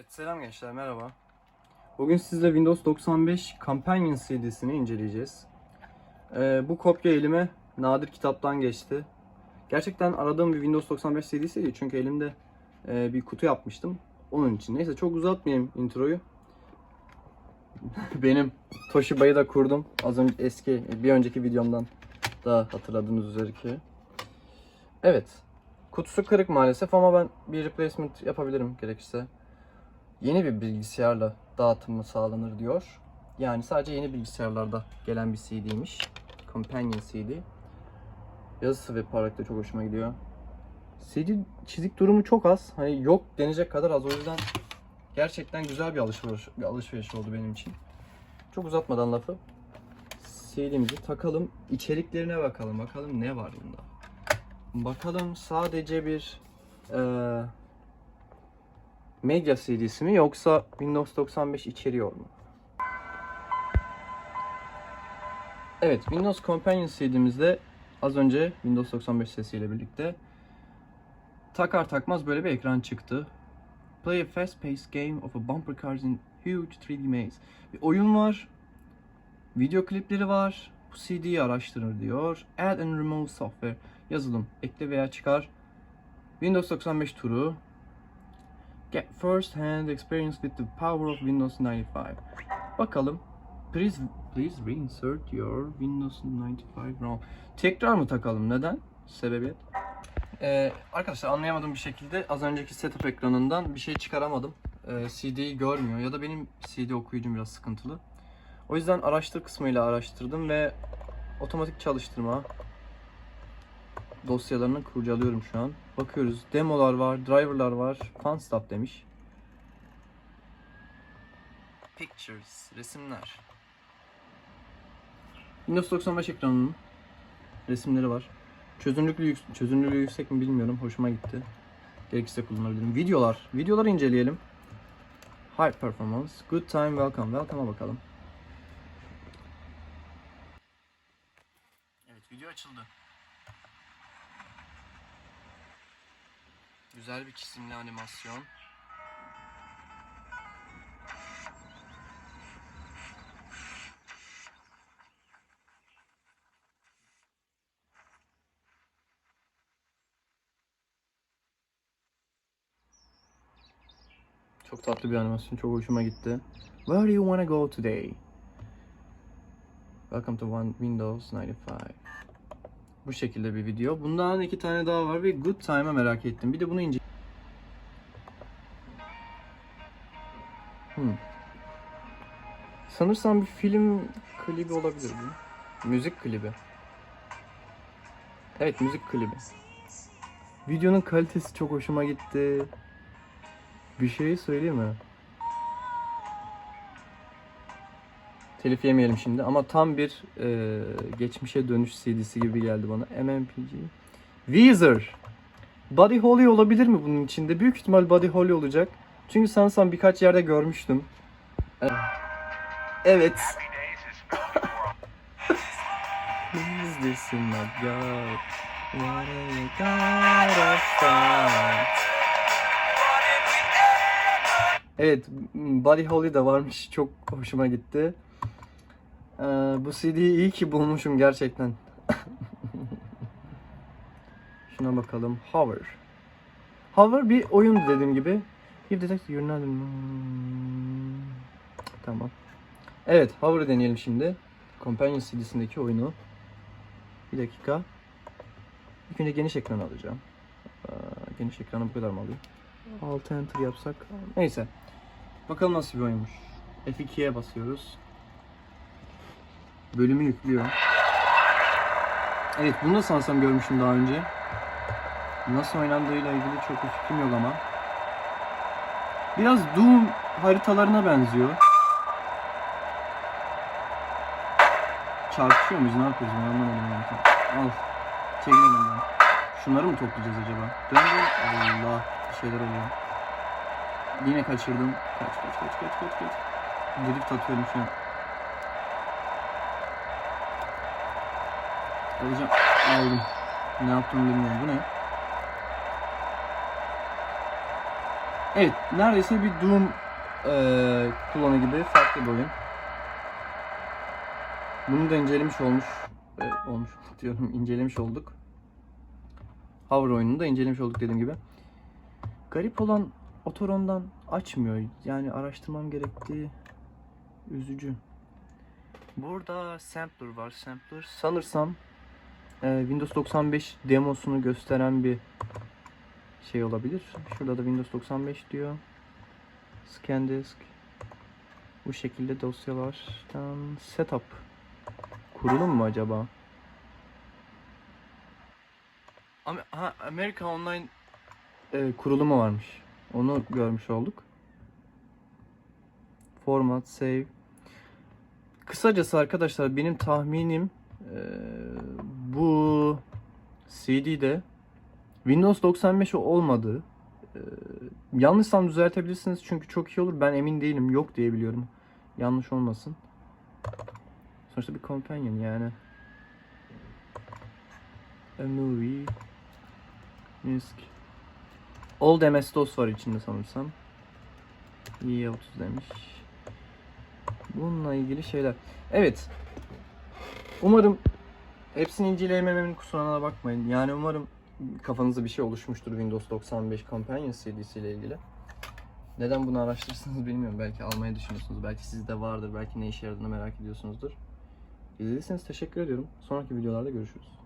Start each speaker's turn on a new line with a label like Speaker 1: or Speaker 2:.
Speaker 1: Evet selam gençler merhaba. Bugün sizle Windows 95 Companion CD'sini inceleyeceğiz. Ee, bu kopya elime nadir kitaptan geçti. Gerçekten aradığım bir Windows 95 CD'siydi çünkü elimde e, bir kutu yapmıştım. Onun için. Neyse çok uzatmayayım introyu. Benim Toshiba'yı da kurdum. Az önce eski bir önceki videomdan da hatırladığınız üzere ki. Evet. Kutusu kırık maalesef ama ben bir replacement yapabilirim gerekirse yeni bir bilgisayarla dağıtımı sağlanır diyor. Yani sadece yeni bilgisayarlarda gelen bir CD'ymiş. Companion CD. Yazısı ve parlaklığı da çok hoşuma gidiyor. CD çizik durumu çok az. Hani yok denecek kadar az. O yüzden gerçekten güzel bir alışveriş, bir alışveriş oldu benim için. Çok uzatmadan lafı CD'mizi takalım. İçeriklerine bakalım. Bakalım ne var bunda. Bakalım sadece bir eee Medya CD'si mi yoksa Windows 95 içeriyor mu? Evet, Windows Companion CD'mizde az önce Windows 95 sesiyle birlikte takar takmaz böyle bir ekran çıktı. Play a fast-paced game of a bumper cars in huge 3D maze. Bir oyun var, video klipleri var, bu CD'yi araştırır diyor. Add and remove software, yazılım, ekle veya çıkar. Windows 95 turu, Get first hand experience with the power of Windows 95. Bakalım. Please, please reinsert your Windows 95 ROM. Tekrar mı takalım? Neden? Sebebiyet. Ee, arkadaşlar anlayamadığım bir şekilde az önceki setup ekranından bir şey çıkaramadım. Ee, CD'yi görmüyor ya da benim CD okuyucum biraz sıkıntılı. O yüzden araştır kısmıyla araştırdım ve otomatik çalıştırma dosyalarını kurcalıyorum şu an. Bakıyoruz. Demolar var, driverlar var. Fun stuff demiş. Pictures, resimler. Windows 95 ekranının resimleri var. Çözünürlüğü, yük- çözünürlüğü yüksek mi bilmiyorum. Hoşuma gitti. Gerekirse kullanabilirim. Videolar. Videoları inceleyelim. High performance. Good time, welcome. Welcome'a bakalım. Evet, video açıldı. Güzel bir çizimli animasyon. Çok tatlı bir animasyon. Çok hoşuma gitti. Where do you wanna go today? Welcome to one Windows 95. Bu şekilde bir video. Bundan iki tane daha var ve Good Time'a merak ettim. Bir de bunu ince... Hmm. Sanırsam bir film klibi olabilir bu. Müzik klibi. Evet müzik klibi. Videonun kalitesi çok hoşuma gitti. Bir şey söyleyeyim mi? Telif yemeyelim şimdi ama tam bir e, geçmişe dönüş CD'si gibi geldi bana. MMPG. Weezer. Buddy Holly olabilir mi bunun içinde? Büyük ihtimal Buddy Holly olacak. Çünkü sanırsam birkaç yerde görmüştüm. E, Evet. Is this in my God? What have got us? Evet, Buddy Holly de varmış. Çok hoşuma gitti. Ee, bu CD'yi iyi ki bulmuşum gerçekten. Şuna bakalım. Hover. Hover bir oyun dediğim gibi. If detect. Hmm, Tamam. Evet, Hover'ı deneyelim şimdi. Companion CD'sindeki oyunu. Bir dakika. İlk önce geniş ekran alacağım. Ee, geniş ekranı bu kadar mı alayım? Alt enter yapsak. Neyse. Bakalım nasıl bir oyunmuş. F2'ye basıyoruz. Bölümü yüklüyor. Evet bunu da sanırsam görmüştüm daha önce. Nasıl oynandığıyla ilgili çok bir fikrim yok ama. Biraz Doom haritalarına benziyor. Çarpışıyor muyuz? Ne yapıyoruz? Ben anlamadım yani. Al. Çekil elimden. Şunları mı toplayacağız acaba? Dön dön. Allah. Bir şeyler oluyor. Yine kaçırdım. Kaç kaç kaç kaç kaç kaç. Drift atıyorum şu an. Alacağım. Aldım. Ne yaptığımı bilmiyorum. Bu ne? Evet, neredeyse bir Doom eee klonu gibi farklı bir oyun. Bunu da incelemiş olmuş, e, olmuş diyorum, incelemiş olduk. Hover oyununu da incelemiş olduk dediğim gibi. Garip olan Otoron'dan açmıyor. Yani araştırmam gerektiği üzücü. Burada sampler var. Sampler sanırsam e, Windows 95 demosunu gösteren bir şey olabilir. Şurada da Windows 95 diyor. ScanDisk. Bu şekilde dosyalardan setup. Kurulum mu acaba? Ha Amerika Online e, kurulumu varmış. Onu görmüş olduk. Format, save. Kısacası arkadaşlar benim tahminim e, bu CD'de Windows 95 olmadığı. E, yanlışsam düzeltebilirsiniz çünkü çok iyi olur. Ben emin değilim. Yok diye biliyorum. Yanlış olmasın. Sonuçta bir companion yani. A movie. Music. Old MS-DOS var içinde sanırsam. Y30 demiş. Bununla ilgili şeyler. Evet. Umarım hepsini inceleyemememin kusuruna bakmayın. Yani umarım kafanızda bir şey oluşmuştur Windows 95 Companion CD'si ilgili. Neden bunu araştırırsınız bilmiyorum. Belki almayı düşünüyorsunuz. Belki sizde vardır. Belki ne işe yaradığını merak ediyorsunuzdur. İzlediyseniz teşekkür ediyorum. Sonraki videolarda görüşürüz.